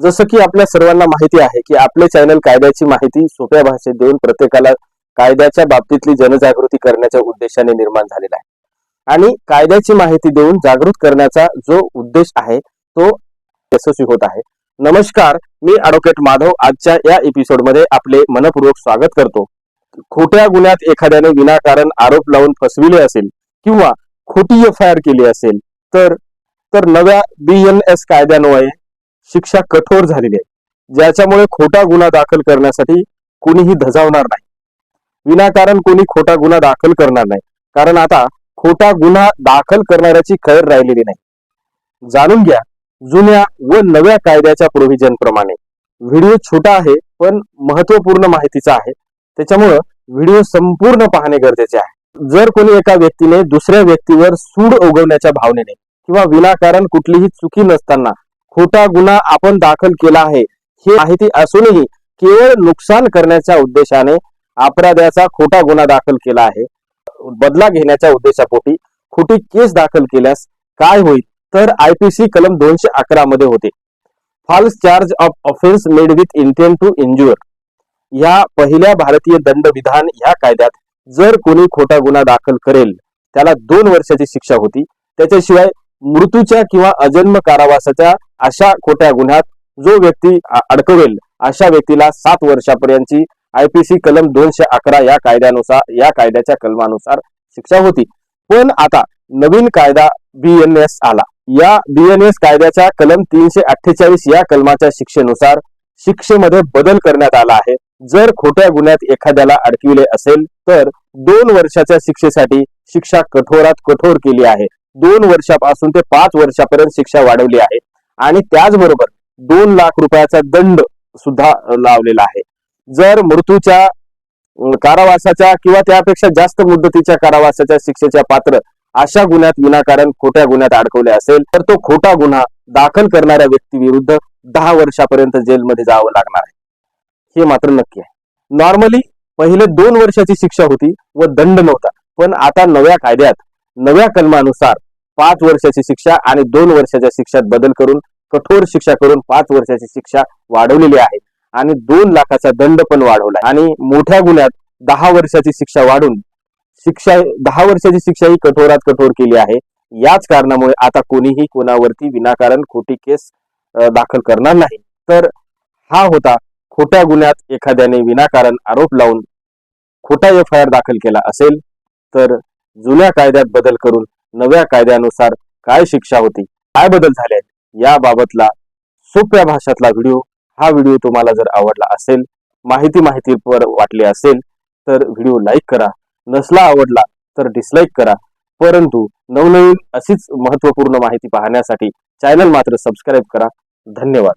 जसं की आपल्या सर्वांना माहिती आहे की आपले चॅनल कायद्याची माहिती सोप्या भाषेत देऊन प्रत्येकाला कायद्याच्या बाबतीतली जनजागृती करण्याच्या उद्देशाने निर्माण झालेला आहे. आणि कायद्याची माहिती देऊन जागृत करण्याचा जो उद्देश आहे तो यशस्वी होत आहे. नमस्कार मी ॲडव्होकेट माधव. आजच्या या एपिसोडमध्ये आपले मनपूर्वक स्वागत करतो. खोट्या गुन्ह्यात एखाद्याने विनाकारण आरोप लावून फसविले असेल किंवा खोटी एफ आय आर केली असेल तर तर नव्या बी एन एस कायद्यान्वये शिक्षा कठोर झालेली आहे. ज्याच्यामुळे खोटा गुन्हा दाखल करण्यासाठी कुणीही धजावणार नाही. विनाकारण कोणी खोटा गुन्हा दाखल करणार नाही. कारण आता खोटा गुन्हा दाखल करणाऱ्याची खैर राहिलेली नाही. जाणून घ्या जुन्या व नव्या कायद्याच्या प्रोव्हिजन प्रमाणे व्हिडिओ छोटा आहे पण महत्त्वपूर्ण माहितीचा आहे. त्याच्यामुळं व्हिडिओ संपूर्ण पाहणे गरजेचे आहे. जर कोणी एका व्यक्तीने दुसऱ्या व्यक्तीवर सूड उगवण्याच्या भावनेने किंवा विनाकारण कुठलीही चुकी नसताना खोटा गुन्हा आपण दाखल केला आहे. हे माहिती असूनही केवळ नुकसान करण्याच्या उद्देशाने अपराध्याचा खोटा गुन्हा दाखल केला आहे. बदला घेण्याच्या उद्देशापोटी खोटी केस दाखल केल्यास काय होईल? तर आयपीसी कलम दोनशे अकरा मध्ये होते. False charge of offence made with intent to injure या पहिल्या भारतीय दंडविधान या कायद्यात जर कोणी खोटा गुन्हा दाखल करेल त्याला दोन वर्षाची शिक्षा होती. त्याच्याशिवाय मृत्यूच्या किंवा अजन्म कारावासाच्या अशा खोट्या गुन्ह्यात जो व्यक्ती अडकवेल अशा व्यक्तीला सात वर्षापर्यंतची आयपीसी कलम दोनशे अकरा या कायद्यानुसार या कायद्याच्या कलमानुसार शिक्षा होती. पण आता नवीन कायदा बीएनएस आला. या बीएनएस कायद्याच्या कलम तीनशे अठ्ठेचाळीस या कलमाच्या शिक्षेनुसार शिक्षेमध्ये बदल करण्यात आला आहे. जर खोट्या गुन्ह्यात एखाद्याला अडकविले असेल तर दोन वर्षाच्या शिक्षेसाठी शिक्षा कठोरात कठोर केली आहे. दोन वर्षापासून ते पाच वर्षापर्यंत शिक्षा वाढवली आहे. आणि त्याचबरोबर दोन लाख रुपयाचा दंड सुद्धा लावलेला आहे. जर मृत्यूच्या कारावासाच्या किंवा त्यापेक्षा जास्त मुदतीच्या कारावासाच्या शिक्षेच्या पात्र अशा गुन्ह्यात विनाकारण खोट्या गुन्ह्यात अडकवले असेल तर तो खोटा गुन्हा दाखल करणाऱ्या व्यक्तीविरुद्ध दहा वर्षापर्यंत जेलमध्ये जावं लागणार आहे. हे मात्र नक्की आहे. नॉर्मली पहिले दोन वर्षाची शिक्षा होती व दंड नव्हता. पण आता नव्या कायद्यात नव्या कलमानुसार पाच वर्षाची शिक्षा आणि दोन वर्षाच्या शिक्षात बदल करून कठोर शिक्षा करून पाच वर्षाची शिक्षा वाढवलेली आहे. आणि दोन लाखाचा दंड पण वाढवला आणि मोठ्या गुन्ह्यात दहा वर्षाची शिक्षा वाढून शिक्षा दहा वर्षाची शिक्षा ही कठोरात कठोर केली आहे. याच कारणामुळे आता कोणीही कोणावरती विनाकारण खोटी केस दाखल करणार नाही. तर हा होता खोट्या गुन्ह्यात एखाद्याने विनाकारण आरोप लावून खोटा एफ आय आर दाखल केला असेल तर जुन्या कायद्यात बदल करून नव्या कायद्यानुसार काय शिक्षा होती काय बदल झाले आहेत याबाबतला सोप्या भाषातला व्हिडिओ हा व्हिडिओ तुम्हाला जर आवडला असेल माहिती माहितीवर वाटली असेल तर व्हिडिओ लाईक करा. नसला आवडला तर डिसलाईक करा. परंतु नवनवीन अशीच महत्त्वपूर्ण माहिती पाहण्यासाठी चॅनल मात्र सबस्क्राईब करा. धन्यवाद.